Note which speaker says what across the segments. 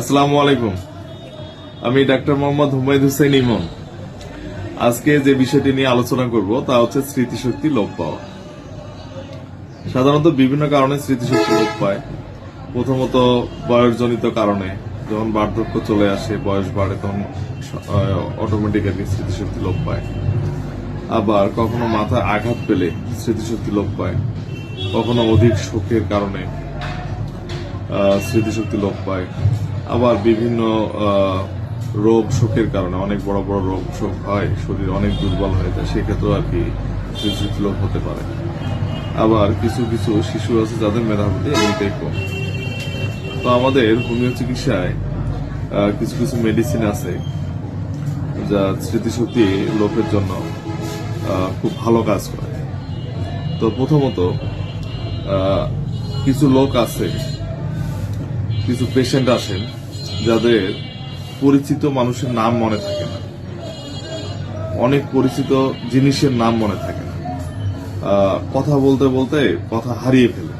Speaker 1: আসসালামু আলাইকুম। আমি ডাক্তার মোহাম্মদ হুমায়ুদ হুসেন ইমন। আজকে যে বিষয়টি নিয়ে আলোচনা করব, তা হচ্ছে স্মৃতিশক্তি লোপ পাওয়া। সাধারণত বিভিন্ন কারণে স্মৃতিশক্তি লোপ পায়। প্রথমত বয়সজনিত কারণে, যখন বার্ধক্য চলে আসে, বয়স বাড়ে, তখন অটোমেটিক্যালি স্মৃতিশক্তি লোপ পায়। আবার কখনো মাথায় আঘাত পেলে স্মৃতিশক্তি লোপ পায়। কখনো অধিক শোকের কারণে স্মৃতিশক্তি লোপ পায়। আবার বিভিন্ন রোগ শোকের কারণে, অনেক বড় বড় রোগ শোক হয়, শরীর অনেক দুর্বল হয়ে যায়, সেক্ষেত্রেও আর কি লোপ হতে পারে। আবার কিছু কিছু শিশু আছে যাদের মেধাবৃত্তি এমনিতেই কম। তো আমাদের হোমিও চিকিৎসায় কিছু কিছু মেডিসিন আছে, যা স্মৃতিশক্তি লোকের জন্য খুব ভালো কাজ করে। তো প্রথমত কিছু লোক আছে কিছু পেশেন্ট আসেন যাদের পরিচিত মানুষের নাম মনে থাকে না। অনেক পরিচিত জিনিসের নাম মনে থাকে না। কথা বলতে বলতে কথা হারিয়ে ফেলে।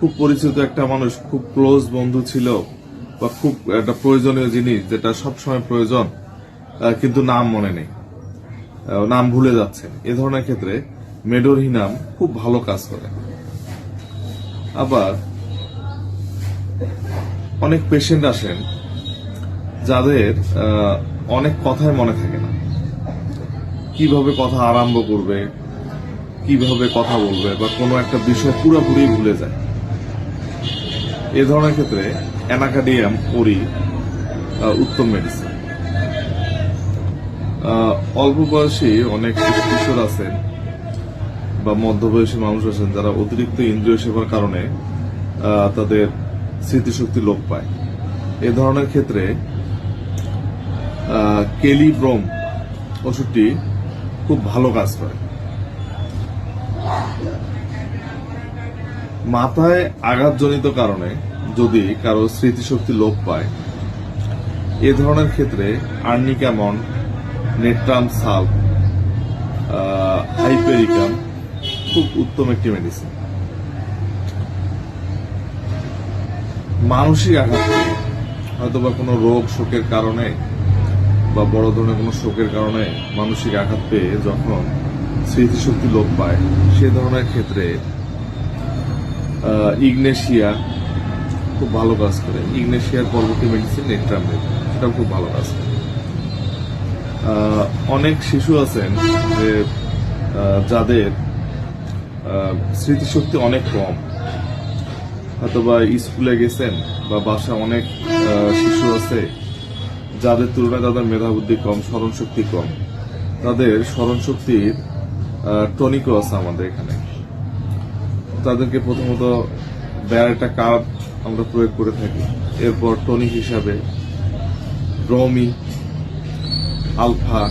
Speaker 1: খুব পরিচিত একটা মানুষ, খুব ক্লোজ বন্ধু ছিল বা খুব একটা প্রয়োজনীয় জিনিস যেটা সবসময় প্রয়োজন কিন্তু নাম মনে নেই। নাম ভুলে যাচ্ছে এ ধরনের ক্ষেত্রে মেডোরহিনাম খুব ভালো কাজ করে। আবার অনেক পেশেন্ট আসেন যাদের অনেক কথাই মনে থাকে না। কীভাবে কথা আরম্ভ করবে, কীভাবে কথা বলবে, বা কোনো একটা বিষয় পুরোপুরি ভুলে যায়। এ ধরনের ক্ষেত্রে অ্যানাকাডিয়াম ওরি উত্তম মেডিসিন অল্প বয়সী অনেক কিশোর আছেন, বা মধ্যবয়সী মানুষ আছেন, যারা অতিরিক্ত ইন্দ্রিয় সেবার কারণে তাদের স্মৃতিশক্তি লোপ পায়। এ ধরনের ক্ষেত্রে কেলিব্রোম ওষুধটি খুব ভালো কাজ করে। মাথায় আঘাতজনিত কারণে যদি কারও স্মৃতিশক্তি লোপ পায়, এ ধরনের ক্ষেত্রে আর্নিকামন, নেট্রাম সাল হাইপেরিকাম খুব উত্তম একটি মেডিসিন মানসিক আঘাত হয়তো বা কোনো রোগ শোকের কারণে বা বড় ধরনের কোনো শোকের কারণে মানসিক আঘাত পেয়ে যখন স্মৃতিশক্তি লোপ পায়, সে ধরনের ক্ষেত্রে ইগনেশিয়া খুব ভালো কাজ করে। ইগনেশিয়ার পরবর্তী মেডিসিন নেট্রামেড সেটাও খুব ভালো কাজ করে। অনেক শিশু আছেন যে যাদের স্মৃতিশক্তি অনেক কম। অথবা স্কুলে গেছেন বা বাসা অনেক শিশু আছে, যাদের তুলনায় তাদের মেধাবুদ্ধি কম স্মরণ শক্তি কম। তাদের স্মরণ শক্তির টনিকও আছে আমাদের এখানে। তাদেরকে প্রথমত ব্যারেটা কার্ড আমরা প্রয়োগ করে থাকি। এরপর টনিক হিসাবে ব্রমি, আলফা,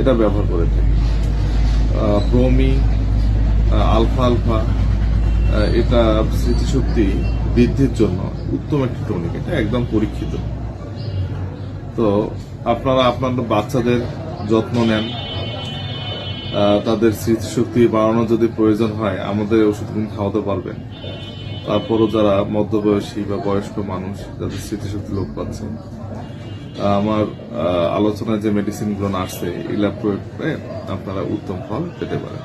Speaker 1: এটা ব্যবহার করে থাকি। ব্রোমি আলফা আলফা এটা স্মৃতিশক্তি বৃদ্ধির জন্য উত্তম একটি টনিক এটা একদম পরীক্ষিত। তো আপনারা আপনার বাচ্চাদের যত্ন নেন। তাদের স্মৃতিশক্তি বাড়ানোর যদি প্রয়োজন হয়, আমাদের ওষুধগুলো খাওয়াতে পারবেন। তারপরও যারা মধ্যবয়সী বা বয়স্ক মানুষ যাদের স্মৃতিশক্তি লোপ পাচ্ছে। আমার আলোচনায় যে মেডিসিনগুলো আসছে এগুলা প্রয়োগ করে আপনারা উত্তম ফল পেতে পারেন।